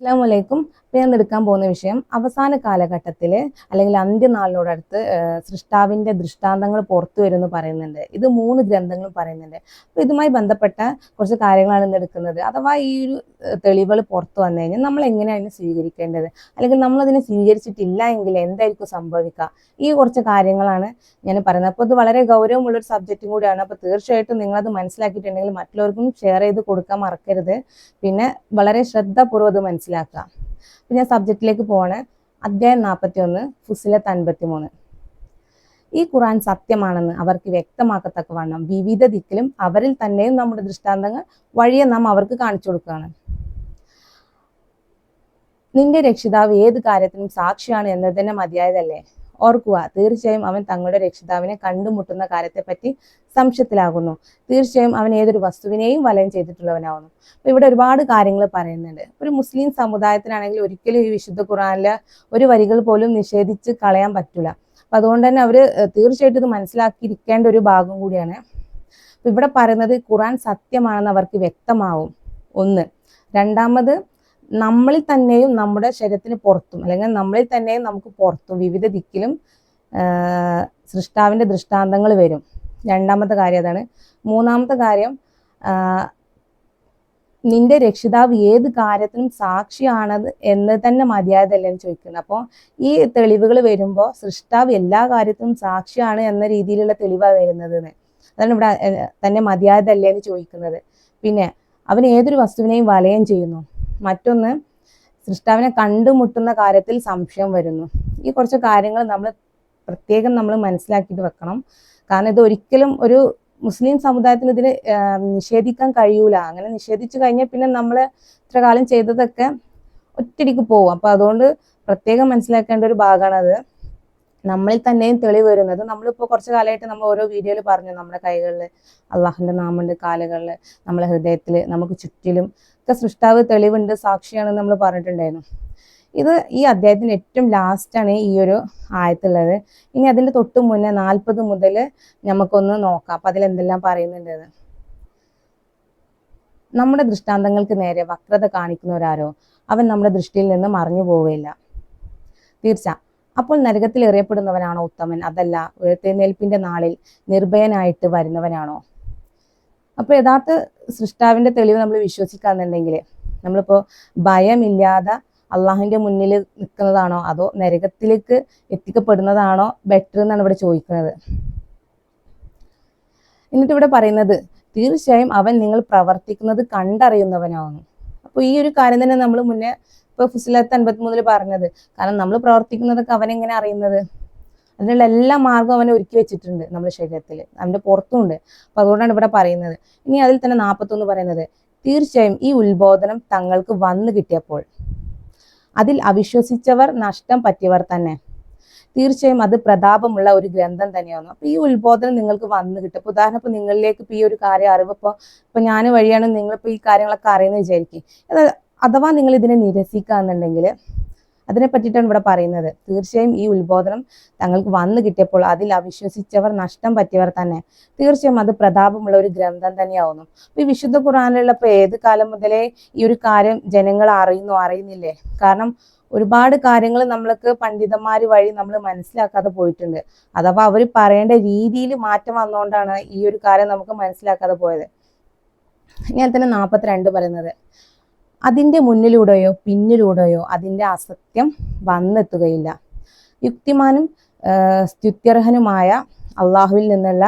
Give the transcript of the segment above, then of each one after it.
അസ്സാം വലൈക്കും ഇപ്പം ഞാൻ എടുക്കാൻ പോകുന്ന വിഷയം അവസാന കാലഘട്ടത്തിൽ അല്ലെങ്കിൽ അന്ത്യനാളിനോടടുത്ത് സൃഷ്ടാവിന്റെ ദൃഷ്ടാന്തങ്ങൾ പുറത്തു വരുമെന്ന് പറയുന്നുണ്ട്. ഇത് മൂന്ന് ഗ്രന്ഥങ്ങളും പറയുന്നുണ്ട്. അപ്പോൾ ഇതുമായി ബന്ധപ്പെട്ട കുറച്ച് കാര്യങ്ങളാണ് ഇന്ന് എടുക്കുന്നത്. അഥവാ ഈ ഒരു തെളിവുകൾ പുറത്തു വന്നു കഴിഞ്ഞാൽ നമ്മൾ എങ്ങനെയാണ് അതിനെ സ്വീകരിക്കേണ്ടത്? അല്ലെങ്കിൽ നമ്മളതിനെ സ്വീകരിച്ചിട്ടില്ല എങ്കിൽ എന്തായിരിക്കും സംഭവിക്കുക? ഈ കുറച്ച് കാര്യങ്ങളാണ് ഞാൻ പറയുന്നത്. അപ്പോൾ ഇത് വളരെ ഗൗരവമുള്ളൊരു സബ്ജക്റ്റും കൂടിയാണ്. അപ്പോൾ തീർച്ചയായിട്ടും നിങ്ങളത് മനസ്സിലാക്കിയിട്ടുണ്ടെങ്കിൽ മറ്റുള്ളവർക്കും ഷെയർ ചെയ്ത് കൊടുക്കാൻ മറക്കരുത്. പിന്നെ വളരെ ശ്രദ്ധാപൂർവം അത് മനസ്സിലാക്കുക. പിന്നെ സബ്ജക്റ്റിലേക്ക് പോവാണ്. അധ്യായം നാൽപ്പത്തി ഒന്ന് ഫുസിലത്ത് അൻപത്തി മൂന്ന് ഈ ഖുറാൻ സത്യമാണെന്ന് അവർക്ക് വ്യക്തമാക്കത്തക്കവണ്ണം വിവിധ ദിക്കിലും അവരിൽ തന്നെയും നമ്മുടെ ദൃഷ്ടാന്തങ്ങൾ വഴിയെ നാം അവർക്ക് കാണിച്ചു കൊടുക്കുകയാണ്. നിന്റെ രക്ഷിതാവ് ഏത് കാര്യത്തിനും സാക്ഷിയാണ് എന്നത് തന്നെ മതിയായതല്ലേ? ഓർക്കുക. തീർച്ചയായും അവൻ തങ്ങളുടെ രക്ഷിതാവിനെ കണ്ടുമുട്ടുന്ന കാര്യത്തെപ്പറ്റി സംശയത്തിലാകുന്നു. തീർച്ചയായും അവൻ ഏതൊരു വസ്തുവിനെയും വലയം ചെയ്തിട്ടുള്ളവനാവുന്നു. അപ്പൊ ഇവിടെ ഒരുപാട് കാര്യങ്ങൾ പറയുന്നുണ്ട്. ഒരു മുസ്ലിം സമുദായത്തിനാണെങ്കിൽ ഒരിക്കലും ഈ വിശുദ്ധ ഖുറാനിലെ ഒരു വരികൾ പോലും നിഷേധിച്ച് കളയാൻ പറ്റില്ല അപ്പൊ അതുകൊണ്ട് തന്നെ അവർ തീർച്ചയായിട്ടും ഇത് മനസ്സിലാക്കിയിരിക്കേണ്ട ഒരു ഭാഗം കൂടിയാണ്. ഇവിടെ പറയുന്നത് ഖുറാൻ സത്യമാണെന്ന് അവർക്ക് വ്യക്തമാവും. ഒന്ന്. രണ്ടാമത് നമ്മളിൽ തന്നെയും നമ്മുടെ ശരീരത്തിന് പുറത്തും അല്ലെങ്കിൽ നമ്മളിൽ തന്നെയും നമുക്ക് പുറത്തും വിവിധ ദിക്കിലും സൃഷ്ടാവിന്റെ ദൃഷ്ടാന്തങ്ങൾ വരും. രണ്ടാമത്തെ കാര്യം അതാണ്. മൂന്നാമത്തെ കാര്യം നിന്റെ രക്ഷിതാവ് ഏത് കാര്യത്തിനും സാക്ഷിയാണത് എന്ന് തന്നെ മതിയായതല്ലേ എന്ന് ചോദിക്കുന്നത്. അപ്പോൾ ഈ തെളിവുകൾ വരുമ്പോൾ സൃഷ്ടാവ് എല്ലാ കാര്യത്തിനും സാക്ഷിയാണ് എന്ന രീതിയിലുള്ള തെളിവാണ് വരുന്നത്. അതാണ് ഇവിടെ തന്നെ മതിയായതല്ലേ എന്ന് ചോദിക്കുന്നത്. പിന്നെ അവൻ ഏതൊരു വസ്തുവിനെയും വലയം ചെയ്യുന്നു. മറ്റൊന്ന് സൃഷ്ടാവിനെ കണ്ടുമുട്ടുന്ന കാര്യത്തിൽ സംശയം വരുന്നു. ഈ കുറച്ച് കാര്യങ്ങൾ നമ്മൾ പ്രത്യേകം നമ്മൾ മനസ്സിലാക്കിയിട്ട് വെക്കണം. കാരണം ഇത് ഒരിക്കലും ഒരു മുസ്ലിം സമുദായത്തിന് ഇതിന് നിഷേധിക്കാൻ കഴിയൂല. അങ്ങനെ നിഷേധിച്ചു കഴിഞ്ഞാൽ പിന്നെ നമ്മൾ ഇത്ര കാലം ചെയ്തതൊക്കെ ഒറ്റടിക്ക് പോകും അപ്പൊ അതുകൊണ്ട് പ്രത്യേകം മനസ്സിലാക്കേണ്ട ഒരു ഭാഗമാണ് അത് നമ്മളിൽ തന്നെയും തെളിവ് വരുന്നത്. നമ്മളിപ്പോൾ കുറച്ച് കാലമായിട്ട് നമ്മൾ ഓരോ വീഡിയോയിൽ പറഞ്ഞു. നമ്മുടെ കൈകളിൽ അള്ളാഹിന്റെ നാമുണ്ട് കാലുകളിൽ നമ്മളെ ഹൃദയത്തിൽ നമുക്ക് ചുറ്റിലും ഒക്കെ സൃഷ്ടാവ് തെളിവുണ്ട് സാക്ഷിയാണെന്ന് നമ്മൾ പറഞ്ഞിട്ടുണ്ടായിരുന്നു. ഇത് ഈ അധ്യായത്തിന് ഏറ്റവും ലാസ്റ്റാണ് ഈ ഒരു ആയത്തുള്ളത്. ഇനി അതിന്റെ തൊട്ട് മുന്നേ നാൽപ്പത് മുതൽ നമുക്കൊന്ന് നോക്കാം. അപ്പം അതിൽ എന്തെല്ലാം നമ്മുടെ ദൃഷ്ടാന്തങ്ങൾക്ക് നേരെ വക്രത കാണിക്കുന്നവരാരോ? അവൻ നമ്മുടെ ദൃഷ്ടിയിൽ നിന്ന് മറിഞ്ഞു പോവുകയില്ല. തീർച്ച. അപ്പോൾ നരകത്തിൽ എറിയപ്പെടുന്നവനാണോ ഉത്തമൻ? അതല്ല ഉയർത്തെ നാളിൽ നിർഭയനായിട്ട് വരുന്നവനാണോ? അപ്പൊ യഥാർത്ഥ സൃഷ്ടാവിന്റെ തെളിവ് നമ്മൾ വിശ്വസിക്കാന്നുണ്ടെങ്കിൽ നമ്മളിപ്പോ ഭയമില്ലാതെ അള്ളാഹിന്റെ മുന്നിൽ നിൽക്കുന്നതാണോ? അതോ നരകത്തിലേക്ക് എത്തിക്കപ്പെടുന്നതാണോ ബെറ്റർ എന്നാണ് ഇവിടെ ചോദിക്കുന്നത്. എന്നിട്ട് ഇവിടെ പറയുന്നത് തീർച്ചയായും അവൻ നിങ്ങൾ പ്രവർത്തിക്കുന്നത് കണ്ടറിയുന്നവനാണ്. അപ്പോൾ ഈ ഒരു കാര്യം തന്നെ നമ്മൾ മുന്നേ ഇപ്പൊ ഫുസിലത്ത് അൻപത്തിമൂന്നിൽ പറഞ്ഞത്. കാരണം നമ്മൾ പ്രവർത്തിക്കുന്നതൊക്കെ അവനെങ്ങനെ അറിയുന്നത്? അതിനുള്ള എല്ലാ മാർഗവും അവനെ ഒരുക്കി വെച്ചിട്ടുണ്ട് നമ്മുടെ ശരീരത്തിൽ. അവന്റെ പുറത്തുണ്ട് അപ്പൊ അതുകൊണ്ടാണ് ഇവിടെ പറയുന്നത്. ഇനി അതിൽ തന്നെ നാൽപ്പത്തൊന്ന് പറയുന്നത്. തീർച്ചയായും ഈ ഉത്ബോധനം തങ്ങൾക്ക് വന്നു കിട്ടിയപ്പോൾ അതിൽ അവിശ്വസിച്ചവർ നഷ്ടം പറ്റിയവർ തന്നെ. തീർച്ചയായും അത് പ്രതാപമുള്ള ഒരു ഗ്രന്ഥം തന്നെയാണ് അപ്പൊ ഈ ഉത്ബോധനം നിങ്ങൾക്ക് വന്നു കിട്ടും. ഇപ്പൊ ഉദാഹരണം ഇപ്പൊ നിങ്ങളിലേക്ക് ഇപ്പൊ ഈ ഒരു കാര്യം അറിവ് ഇപ്പൊ ഇപ്പൊ ഞാൻ വഴിയാണ് നിങ്ങളിപ്പോ ഈ കാര്യങ്ങളൊക്കെ അറിയുന്നത് വിചാരിക്കും. അഥവാ നിങ്ങൾ ഇതിനെ നിരസിക്കാന്നുണ്ടെങ്കിൽ അതിനെ പറ്റിയിട്ടാണ് ഇവിടെ പറയുന്നത്. തീർച്ചയായും ഈ ഉത്ബോധനം തങ്ങൾക്ക് വന്നു കിട്ടിയപ്പോൾ അതിൽ അവിശ്വസിച്ചവർ നഷ്ടം പറ്റിയവർ തന്നെ. തീർച്ചയായും അത് പ്രതാപമുള്ള ഒരു ഗ്രന്ഥം തന്നെയാവുന്നു. ഈ വിശുദ്ധ ഖുറാനിലുള്ള ഇപ്പൊ ഏത് കാലം മുതലേ ഈ ഒരു കാര്യം ജനങ്ങൾ അറിയുന്നു അറിയുന്നില്ലേ? കാരണം ഒരുപാട് കാര്യങ്ങൾ നമ്മൾക്ക് പണ്ഡിതന്മാർ വഴി നമ്മൾ മനസ്സിലാക്കാതെ പോയിട്ടുണ്ട്. അഥവാ അവർ പറയേണ്ട രീതിയിൽ മാറ്റം വന്നുകൊണ്ടാണ് ഈ ഒരു കാര്യം നമുക്ക് മനസ്സിലാക്കാതെ പോയത്. ഞാൻ തന്നെ നാൽപ്പത്തിരണ്ട് പറയുന്നത്. അതിന്റെ മുന്നിലൂടെയോ പിന്നിലൂടെയോ അതിന്റെ അസത്യം വന്നെത്തുകയില്ല. യുക്തിമാനും സ്തുത്യർഹനുമായ അള്ളാഹുവിൽ നിന്നുള്ള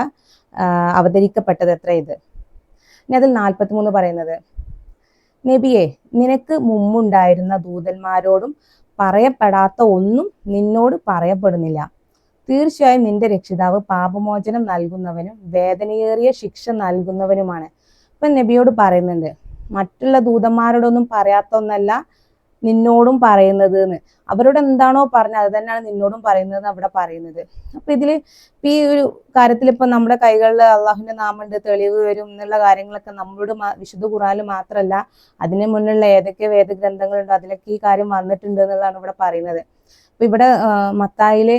അവതരിക്കപ്പെട്ടത് എത്ര ഇത്? ഇനി അതിൽ നാൽപ്പത്തിമൂന്ന് പറയുന്നത്. നബിയെ നിനക്ക് മുമ്പുണ്ടായിരുന്ന ദൂതന്മാരോടും പറയപ്പെടാത്ത ഒന്നും നിന്നോട് പറയപ്പെടുന്നില്ല. തീർച്ചയായും നിന്റെ രക്ഷിതാവ് പാപമോചനം നൽകുന്നവനും വേദനയേറിയ ശിക്ഷ നൽകുന്നവനുമാണ്. ഇപ്പൊ നബിയോട് പറയുന്നുണ്ട് മറ്റുള്ള ദൂതന്മാരോടൊന്നും പറയാത്ത ഒന്നല്ല നിന്നോടും പറയുന്നത് എന്ന് അവരോട് എന്താണോ പറഞ്ഞത് അത് തന്നെയാണ് നിന്നോടും പറയുന്നത് അവിടെ പറയുന്നത്. അപ്പൊ ഇതിൽ ഈ ഒരു കാര്യത്തിൽ ഇപ്പൊ നമ്മുടെ കൈകളിൽ അള്ളാഹുവിന്റെ നാമുണ്ട് തെളിവ് വരും എന്നുള്ള കാര്യങ്ങളൊക്കെ നമ്മളോട് വിശുദ്ധ ഖുറാനിൽ മാത്രമല്ല അതിന് മുന്നിലുള്ള ഏതൊക്കെ വേദഗ്രന്ഥങ്ങളുണ്ടോ അതിലൊക്കെ ഈ കാര്യം വന്നിട്ടുണ്ട് എന്നുള്ളതാണ് ഇവിടെ പറയുന്നത്. ഇവിടെ മത്തായിലെ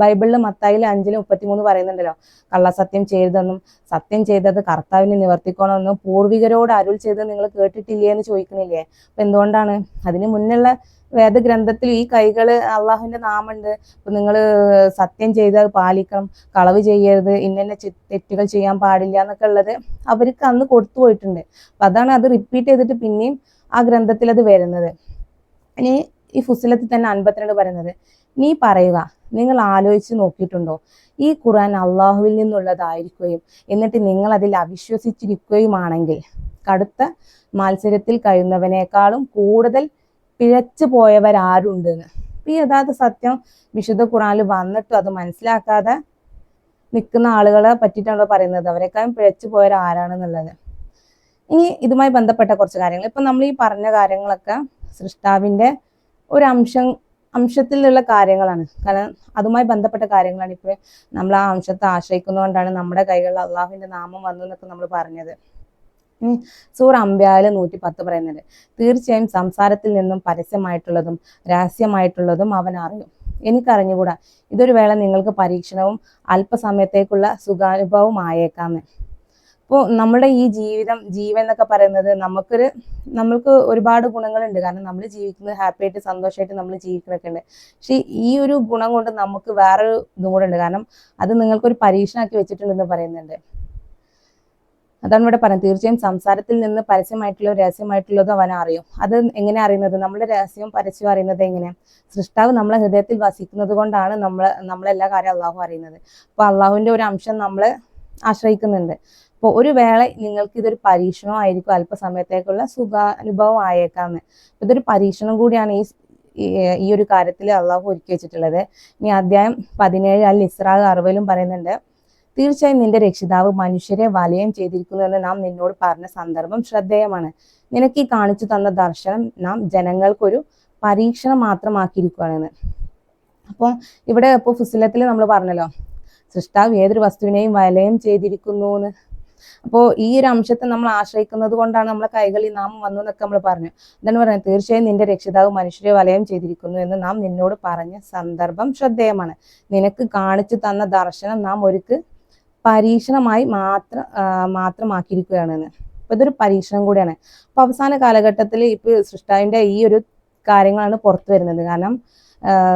ബൈബിളിൽ മത്തായിൽ അഞ്ചിൽ മുപ്പത്തിമൂന്ന് പറയുന്നുണ്ടല്ലോ. കള്ളസത്യം ചെയ്തതെന്നും സത്യം ചെയ്തത് കർത്താവിനെ നിവർത്തിക്കണമെന്നും പൂർവികരോട് അരുൾ ചെയ്ത് നിങ്ങൾ കേട്ടിട്ടില്ലേ എന്ന് ചോദിക്കണില്ലേ? അപ്പൊ എന്തുകൊണ്ടാണ്? അതിന് മുന്നുള്ള വേദഗ്രന്ഥത്തിൽ ഈ കൈകൾ അള്ളാഹുവിന്റെ നാമുണ്ട്. അപ്പൊ നിങ്ങൾ സത്യം ചെയ്ത് അത് പാലിക്കണം. കളവ് ചെയ്യരുത്. ഇന്നെ തെറ്റുകൾ ചെയ്യാൻ പാടില്ല എന്നൊക്കെ ഉള്ളത് അവർക്ക് അന്ന് കൊടുത്തു പോയിട്ടുണ്ട്. അപ്പൊ അതാണ് അത് റിപ്പീറ്റ് ചെയ്തിട്ട് പിന്നെയും ആ ഗ്രന്ഥത്തിൽ അത് വരുന്നത്. ഇനി ഈ ഫുസിലത്തിൽ തന്നെ അൻപത്തിരണ്ട് പറയുന്നത്. നീ പറയുക നിങ്ങൾ ആലോചിച്ച് നോക്കിയിട്ടുണ്ടോ? ഈ ഖുർആൻ അള്ളാഹുവിൽ നിന്നുള്ളതായിരിക്കുകയും എന്നിട്ട് നിങ്ങൾ അതിൽ അവിശ്വസിച്ചിരിക്കുകയുമാണെങ്കിൽ കടുത്ത മത്സരത്തിൽ കഴിയുന്നവനേക്കാളും കൂടുതൽ പിഴച്ചു പോയവരാരുണ്ട് ഈ യഥാർത്ഥ സത്യം വിശുദ്ധ ഖുറാനിൽ വന്നിട്ടും അത് മനസ്സിലാക്കാതെ നിൽക്കുന്ന ആളുകളെ പറ്റിയിട്ടാണല്ലോ പറയുന്നത്. അവരെക്കാളും പിഴച്ചു പോയവർ ആരാണെന്നുള്ളത് ഇനി ഇതുമായി ബന്ധപ്പെട്ട കുറച്ച് കാര്യങ്ങൾ. ഇപ്പം നമ്മൾ ഈ പറഞ്ഞ കാര്യങ്ങളൊക്കെ സൃഷ്ടാവിന്റെ ഒരു അംശം അംശത്തിലുള്ള കാര്യങ്ങളാണ്. കാരണം അതുമായി ബന്ധപ്പെട്ട കാര്യങ്ങളാണ് ഇപ്പോൾ നമ്മൾ ആ അംശത്തെ ആശ്രയിക്കുന്നതുകൊണ്ടാണ് നമ്മുടെ കൈകളിൽ അള്ളാഹുവിന്റെ നാമം വന്നു എന്നൊക്കെ നമ്മൾ പറഞ്ഞത്. സൂർ അമ്പ്യാൽ നൂറ്റി പത്ത് പറയുന്നുണ്ട്. തീർച്ചയായും സംസാരത്തിൽ നിന്നും പരസ്യമായിട്ടുള്ളതും രഹസ്യമായിട്ടുള്ളതും അവൻ അറിയും. എനിക്കറിഞ്ഞുകൂടാ? ഇതൊരു വേള നിങ്ങൾക്ക് പരീക്ഷണവും അല്പസമയത്തേക്കുള്ള സുഖാനുഭവവും ആയേക്കാന്ന്. അപ്പോൾ നമ്മുടെ ഈ ജീവിതം ജീവൻ എന്നൊക്കെ പറയുന്നത് നമുക്കൊരു നമ്മൾക്ക് ഒരുപാട് ഗുണങ്ങളുണ്ട്. കാരണം നമ്മൾ ജീവിക്കുന്നത് ഹാപ്പി ആയിട്ട് സന്തോഷമായിട്ട് നമ്മൾ ജീവിക്കുന്നൊക്കെ ഉണ്ട്. പക്ഷെ ഈ ഒരു ഗുണം കൊണ്ട് നമുക്ക് വേറൊരു ഇതും കൂടെ ഉണ്ട്. കാരണം അത് നിങ്ങൾക്കൊരു പരീക്ഷണമാക്കി വെച്ചിട്ടുണ്ടെന്ന് പറയുന്നുണ്ട്. അതാണ് ഇവിടെ പറയുന്നത്. തീർച്ചയായും സംസാരത്തിൽ നിന്ന് പരസ്യമായിട്ടുള്ള രഹസ്യമായിട്ടുള്ളതും അവൻ അറിയും. അത് എങ്ങനെ അറിയുന്നത്? നമ്മുടെ രഹസ്യവും പരസ്യവും അറിയുന്നത് എങ്ങനെയാണ് സൃഷ്ടാവ് നമ്മളെ ഹൃദയത്തിൽ വസിക്കുന്നത് കൊണ്ടാണ് നമ്മൾ നമ്മളെല്ലാ കാര്യം അള്ളാഹു അറിയുന്നത്. അപ്പോൾ അള്ളാഹുവിന്റെ ഒരു അംശം നമ്മളെ ആശ്രയിക്കുന്നുണ്ട്. അപ്പോൾ ഒരു വേള നിങ്ങൾക്ക് ഇതൊരു പരീക്ഷണമായിരിക്കും അല്പസമയത്തേക്കുള്ള സുഖാനുഭവം ആയേക്കാന്ന്. ഇതൊരു പരീക്ഷണം കൂടിയാണ് ഈ ഈ- ഒരു കാര്യത്തിൽ അള്ളാഹു ഒരുക്കി വെച്ചിട്ടുള്ളത്. ഇനി അധ്യായം പതിനേഴ് അല്ല ഇസ്രാ അറുപതിലും പറയുന്നുണ്ട്. തീർച്ചയായും നിന്റെ രക്ഷിതാവ് മനുഷ്യരെ വലയം ചെയ്തിരിക്കുന്നു എന്ന് നാം നിന്നോട് പറഞ്ഞ സന്ദർഭം ശ്രദ്ധേയമാണ്. നിനക്ക് ഈ കാണിച്ചു തന്ന ദർശനം നാം ജനങ്ങൾക്കൊരു പരീക്ഷണം മാത്രമാക്കിയിരിക്കുകയാണെന്ന് അപ്പോൾ ഇവിടെ ഇപ്പോൾ ഫുസിലത്തിൽ നമ്മൾ പറഞ്ഞല്ലോ സൃഷ്ടാവ് ഏതൊരു വസ്തുവിനെയും വലയം ചെയ്തിരിക്കുന്നു എന്ന്. അപ്പോൾ ഈ ഒരു അംശത്തെ നമ്മൾ ആശ്രയിക്കുന്നത് കൊണ്ടാണ് നമ്മളെ കൈകളിൽ നാം വന്നു എന്നൊക്കെ നമ്മൾ പറഞ്ഞു. എന്താണ് പറയുന്നത് തീർച്ചയായും നിന്റെ രക്ഷിതാവ് മനുഷ്യരെ വലയം ചെയ്തിരിക്കുന്നു എന്ന് നാം നിന്നോട് പറഞ്ഞ സന്ദർഭം ശ്രദ്ധേയമാണ്. നിനക്ക് കാണിച്ചു തന്ന ദർശനം നാം ഒരുക്ക് പരീക്ഷണമായി മാത്രം മാത്രമാക്കിയിരിക്കുകയാണെന്ന്. അപ്പൊ ഇതൊരു പരീക്ഷണം കൂടിയാണ്. അപ്പൊ അവസാന കാലഘട്ടത്തിൽ ഇപ്പൊ സൃഷ്ടാവിന്റെ ഈ ഒരു കാര്യങ്ങളാണ് പുറത്തു വരുന്നത്. കാരണം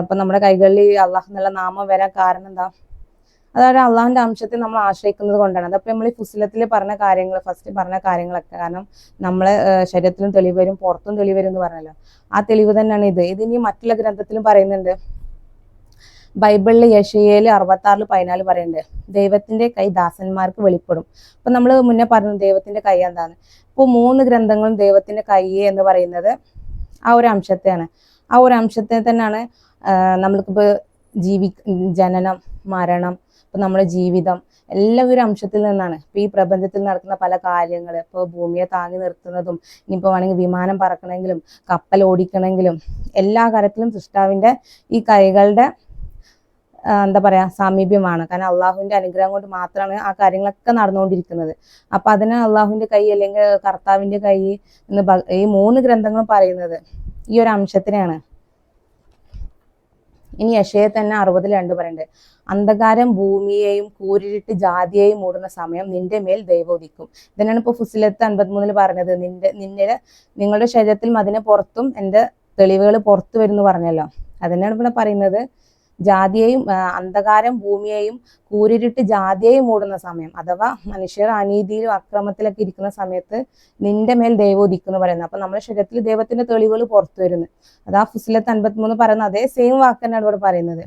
ഇപ്പൊ നമ്മുടെ കൈകളിൽ അള്ളാഹ് എന്നുള്ള നാമം വരാൻ കാരണം എന്താ? അതായത് അള്ളാഹിന്റെ അംശത്തെ നമ്മൾ ആശ്രയിക്കുന്നത് കൊണ്ടാണ്. അതപ്പോ നമ്മൾ ഈ ഫുസിലത്തിൽ പറഞ്ഞ കാര്യങ്ങൾ ഫസ്റ്റ് പറഞ്ഞ കാര്യങ്ങളൊക്കെ കാരണം നമ്മളെ ശരീരത്തിലും തെളിവ് വരും പുറത്തും തെളിവ് വരും എന്ന് പറഞ്ഞല്ലോ. ആ തെളിവ് തന്നെയാണ് ഇത്. ഇതിനി മറ്റുള്ള ഗ്രന്ഥത്തിലും പറയുന്നുണ്ട്. ബൈബിളിൽ യഷയേൽ അറുപത്തി ആറിൽ പതിനാല് പറയുന്നുണ്ട്. ദൈവത്തിന്റെ കൈ ദാസന്മാർക്ക് വെളിപ്പെടും. അപ്പൊ നമ്മൾ മുന്നേ പറഞ്ഞു ദൈവത്തിന്റെ കൈ എന്താണ്? ഇപ്പോൾ മൂന്ന് ഗ്രന്ഥങ്ങളും ദൈവത്തിന്റെ കൈ എന്ന് പറയുന്നത് ആ ഒരു അംശത്തെയാണ്. ആ ഒരു അംശത്തെ തന്നെയാണ് നമ്മൾക്കിപ്പോൾ നമ്മൾക്കിപ്പോ ജീവി ജനനം മരണം ഇപ്പൊ നമ്മുടെ ജീവിതം എല്ലാ ഒരു അംശത്തിൽ നിന്നാണ്. ഇപ്പൊ ഈ പ്രപഞ്ചത്തിൽ നടക്കുന്ന പല കാര്യങ്ങൾ ഇപ്പോൾ ഭൂമിയെ താങ്ങി നിർത്തുന്നതും ഇനിയിപ്പോ വേണമെങ്കിൽ വിമാനം പറക്കണമെങ്കിലും കപ്പൽ ഓടിക്കണമെങ്കിലും എല്ലാ കാര്യത്തിലും സൃഷ്ടാവിന്റെ ഈ കൈകളുടെ എന്താ പറയാ സാമീപ്യമാണ്. കാരണം അള്ളാഹുവിന്റെ അനുഗ്രഹം കൊണ്ട് മാത്രമാണ് ആ കാര്യങ്ങളൊക്കെ നടന്നുകൊണ്ടിരിക്കുന്നത്. അപ്പൊ അതിന് അള്ളാഹുവിന്റെ കൈ അല്ലെങ്കിൽ കർത്താവിന്റെ കൈ എന്ന് ഈ മൂന്ന് ഗ്രന്ഥങ്ങളും പറയുന്നത് ഈ ഒരു അംശത്തിനെയാണ്. ഇനി യശയെ തന്നെ അറുപതിൽ രണ്ട് പറയുന്നത് അന്ധകാരം ഭൂമിയെയും കൂരിട്ട് ജാതിയെയും മൂടുന്ന സമയം നിന്റെ മേൽ ദൈവോദിക്കും ഇതന്നെയാണ് ഇപ്പൊ ഫുസിലത്ത് അൻപത്തിമൂന്നിൽ പറഞ്ഞത്. നിന്റെ നിന്നെ നിങ്ങളുടെ ശരീരത്തിൽ അതിനെ പുറത്തും എന്റെ തെളിവുകൾ പുറത്തു വരുന്നു പറഞ്ഞല്ലോ. അതിനാണ് ഇവിടെ പറയുന്നത്. ജാതിയെയും അന്ധകാരം ഭൂമിയെയും കൂരിരുട്ട് ജാതിയെയും മൂടുന്ന സമയം. അഥവാ മനുഷ്യർ അനീതിയിലും അക്രമത്തിലൊക്കെ ഇരിക്കുന്ന സമയത്ത് നിന്റെ മേൽ ദൈവം ഉദിക്കുന്നു പറയുന്നത് അപ്പൊ നമ്മുടെ ശരീരത്തിൽ ദൈവത്തിന്റെ തെളിവുകൾ പുറത്തു വരുന്നു. അത് ആ ഫുസിലത്ത് അൻപത്തിമൂന്ന് പറയുന്ന അതേ സെയിം വാക്ക് തന്നെയാണ് ഇവിടെ പറയുന്നത്.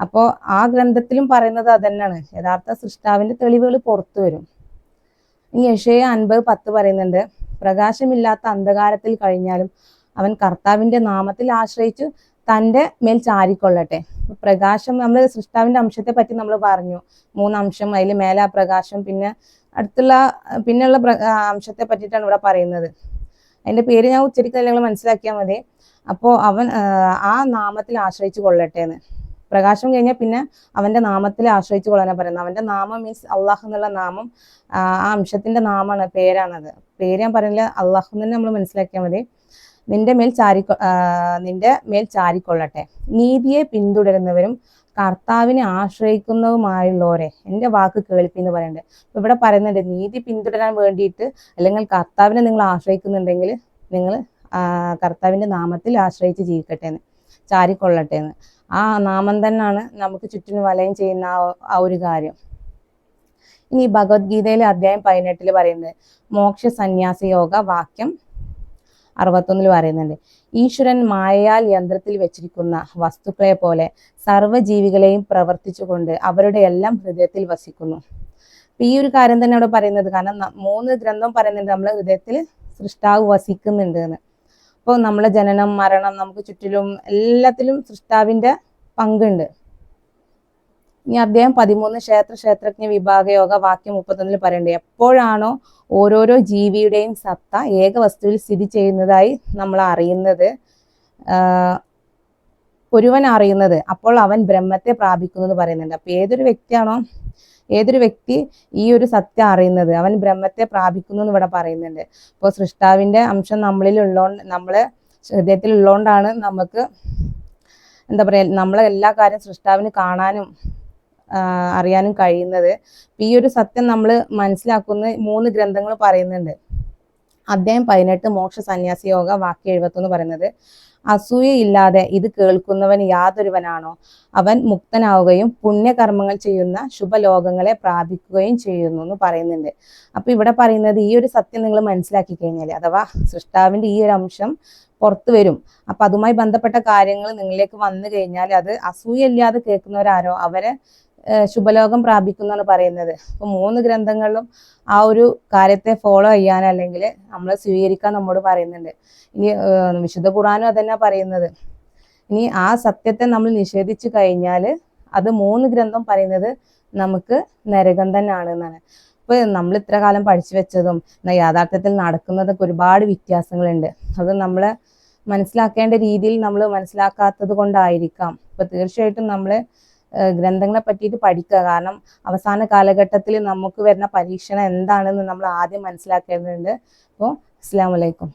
അപ്പോൾ ആ ഗ്രന്ഥത്തിലും പറയുന്നത് അതന്നെയാണ്. യഥാർത്ഥ സൃഷ്ടാവിന്റെ തെളിവുകൾ പുറത്തു വരും. ഇനി യഷയ അൻപത് പത്ത് പറയുന്നുണ്ട്. പ്രകാശമില്ലാത്ത അന്ധകാരത്തിൽ കഴിഞ്ഞാലും അവൻ കർത്താവിന്റെ നാമത്തിൽ ആശ്രയിച്ചു തന്റെ മേൽ ചാരിക്കൊള്ളട്ടെ. പ്രകാശം നമ്മൾ സൃഷ്ടാവിന്റെ അംശത്തെ പറ്റി നമ്മൾ പറഞ്ഞു. മൂന്ന് അംശം അതിൽ മേലെ പ്രകാശം പിന്നെ അടുത്തുള്ള പിന്നെയുള്ള അംശത്തെ പറ്റിയിട്ടാണ് ഇവിടെ പറയുന്നത്. അതിന്റെ പേര് ഞാൻ ഉച്ചരിക്കാൻ നിങ്ങൾ മനസ്സിലാക്കിയാൽ മതി. അപ്പോൾ അവൻ ആ, നാമത്തിൽ ആശ്രയിച്ചു കൊള്ളട്ടെ എന്ന്. പ്രകാശം കഴിഞ്ഞാൽ പിന്നെ അവന്റെ നാമത്തിൽ ആശ്രയിച്ചു കൊള്ളാനാ പറയുന്നത്. അവന്റെ നാമം മീൻസ് അള്ളാഹ് എന്നുള്ള നാമം ആ അംശത്തിന്റെ നാമാണ് പേരാണത്. പേര് ഞാൻ പറയുന്നില്ല അള്ളാഹു തന്നെ നമ്മൾ മനസ്സിലാക്കിയാൽ മതി. നിന്റെ മേൽ ചാരി നിന്റെ മേൽ ചാരിക്കൊള്ളട്ടെ. നീതിയെ പിന്തുടരുന്നവരും കർത്താവിനെ ആശ്രയിക്കുന്നതുമായുള്ളവരെ എന്റെ വാക്ക് കേൾപ്പി എന്ന് പറയുന്നുണ്ട്. ഇവിടെ പറയുന്നുണ്ട് നീതി പിന്തുടരാൻ വേണ്ടിയിട്ട് അല്ലെങ്കിൽ കർത്താവിനെ നിങ്ങൾ ആശ്രയിക്കുന്നുണ്ടെങ്കിൽ നിങ്ങൾ കർത്താവിന്റെ നാമത്തിൽ ആശ്രയിച്ച് ജീവിക്കട്ടെ എന്ന് ചാരിക്കൊള്ളട്ടെ എന്ന്. ആ നാമം തന്നെയാണ് നമുക്ക് ചുറ്റിനും വലയം ചെയ്യുന്ന ആ ഒരു കാര്യം. ഇനി ഭഗവത്ഗീതയിലെ അധ്യായം പതിനെട്ടിൽ പറയുന്നത് മോക്ഷ സന്യാസ യോഗ വാക്യം അറുപത്തൊന്നിൽ പറയുന്നുണ്ട്. ഈശ്വരൻ മായയാൽ യന്ത്രത്തിൽ വെച്ചിരിക്കുന്ന വസ്തുക്കളെ പോലെ സർവജീവികളെയും പ്രവർത്തിച്ചുകൊണ്ട് അവരുടെ എല്ലാം ഹൃദയത്തിൽ വസിക്കുന്നു. ഈ ഒരു കാര്യം തന്നെ അവിടെ പറയുന്നത് കാരണം മൂന്ന് ഗ്രന്ഥം പറയുന്നുണ്ട് നമ്മളെ ഹൃദയത്തിൽ സൃഷ്ടാവ് വസിക്കുന്നുണ്ട് എന്ന്. അപ്പോൾ നമ്മളെ ജനനം മരണം നമുക്ക് ചുറ്റിലും എല്ലാത്തിലും സൃഷ്ടാവിന്റെ പങ്കുണ്ട്. ഇനി അദ്ദേഹം പതിമൂന്ന് ക്ഷേത്ര ക്ഷേത്രജ്ഞ വിഭാഗ യോഗ വാക്യം മുപ്പത്തൊന്നിൽ പറയുന്നുണ്ട് എപ്പോഴാണോ ഓരോരോ ജീവിയുടെയും സത്ത ഏക വസ്തുവിൽ സ്ഥിതി ചെയ്യുന്നതായി നമ്മൾ അറിയുന്നത്. ഒരുവൻ അറിയുന്നത് അപ്പോൾ അവൻ ബ്രഹ്മത്തെ പ്രാപിക്കുന്നു എന്ന് പറയുന്നുണ്ട്. അപ്പൊ ഏതൊരു വ്യക്തിയാണോ ഏതൊരു വ്യക്തി ഈ ഒരു സത്യം അറിയുന്നത് അവൻ ബ്രഹ്മത്തെ പ്രാപിക്കുന്നു എന്ന് ഇവിടെ പറയുന്നുണ്ട്. അപ്പോൾ സൃഷ്ടാവിന്റെ അംശം നമ്മളിൽ ഉള്ളോണ്ട് നമ്മളെ ഹൃദയത്തിൽ ഉള്ളോണ്ടാണ് നമുക്ക് എന്താ പറയുക നമ്മളെ എല്ലാ കാര്യം സൃഷ്ടാവിന് കാണാനും അറിയാനും കഴിയുന്നത്. ഈ ഒരു സത്യം നമ്മൾ മനസ്സിലാക്കുന്ന മൂന്ന് ഗ്രന്ഥങ്ങൾ പറയുന്നുണ്ട്. അദ്ദേഹം പതിനെട്ട് മോക്ഷ സന്യാസി യോഗ വാക്യ എഴുപത്തൊന്ന് പറയുന്നത്. അസൂയയില്ലാതെ ഇത് കേൾക്കുന്നവൻ യാതൊരുവനാണോ? അവൻ മുക്തനാവുകയും പുണ്യകർമ്മങ്ങൾ ചെയ്യുന്ന ശുഭലോകങ്ങളെ പ്രാപിക്കുകയും ചെയ്യുന്നു എന്ന് പറയുന്നുണ്ട്. അപ്പൊ ഇവിടെ പറയുന്നത് ഈ ഒരു സത്യം നിങ്ങൾ മനസ്സിലാക്കി കഴിഞ്ഞാൽ അഥവാ സൃഷ്ടാവിന്റെ ഈ ഒരു അംശം പുറത്തു വരും. അപ്പൊ അതുമായി ബന്ധപ്പെട്ട കാര്യങ്ങൾ നിങ്ങളിലേക്ക് വന്നു കഴിഞ്ഞാൽ അത് അസൂയയില്ലാതെ കേൾക്കുന്നവരാരോ? അവരെ ശുഭലോകം പ്രാപിക്കുന്നതാണ് പറയുന്നത്. അപ്പൊ മൂന്ന് ഗ്രന്ഥങ്ങളിലും ആ ഒരു കാര്യത്തെ ഫോളോ ചെയ്യാൻ അല്ലെങ്കിൽ നമ്മൾ സ്വീകരിക്കാൻ നമ്മോട് പറയുന്നുണ്ട്. ഇനി വിശുദ്ധ ഖുറാനും അതന്നെ പറയുന്നത്. ഇനി ആ സത്യത്തെ നമ്മൾ നിഷേധിച്ചു കഴിഞ്ഞാൽ അത് മൂന്ന് ഗ്രന്ഥം പറയുന്നത് നമുക്ക് നരകം തന്നെയാണ് എന്നാണ്. ഇപ്പൊ നമ്മൾ ഇത്ര കാലം പഠിച്ചു വെച്ചതും യാഥാർത്ഥ്യത്തിൽ നടക്കുന്നതൊക്കെ ഒരുപാട് വ്യത്യാസങ്ങളുണ്ട്. അത് നമ്മളെ മനസ്സിലാക്കേണ്ട രീതിയിൽ നമ്മൾ മനസ്സിലാക്കാത്തത് കൊണ്ടായിരിക്കാം. ഇപ്പൊ തീർച്ചയായിട്ടും നമ്മൾ ഗ്രന്ഥങ്ങളെ പറ്റിയിട്ട് പഠിക്കുക. കാരണം അവസാന കാലഘട്ടത്തിൽ നമുക്ക് വരുന്ന പരീക്ഷണം എന്താണെന്ന് നമ്മൾ ആദ്യം മനസ്സിലാക്കേണ്ടതുണ്ട്. അപ്പോൾ അസ്സാം വലൈക്കും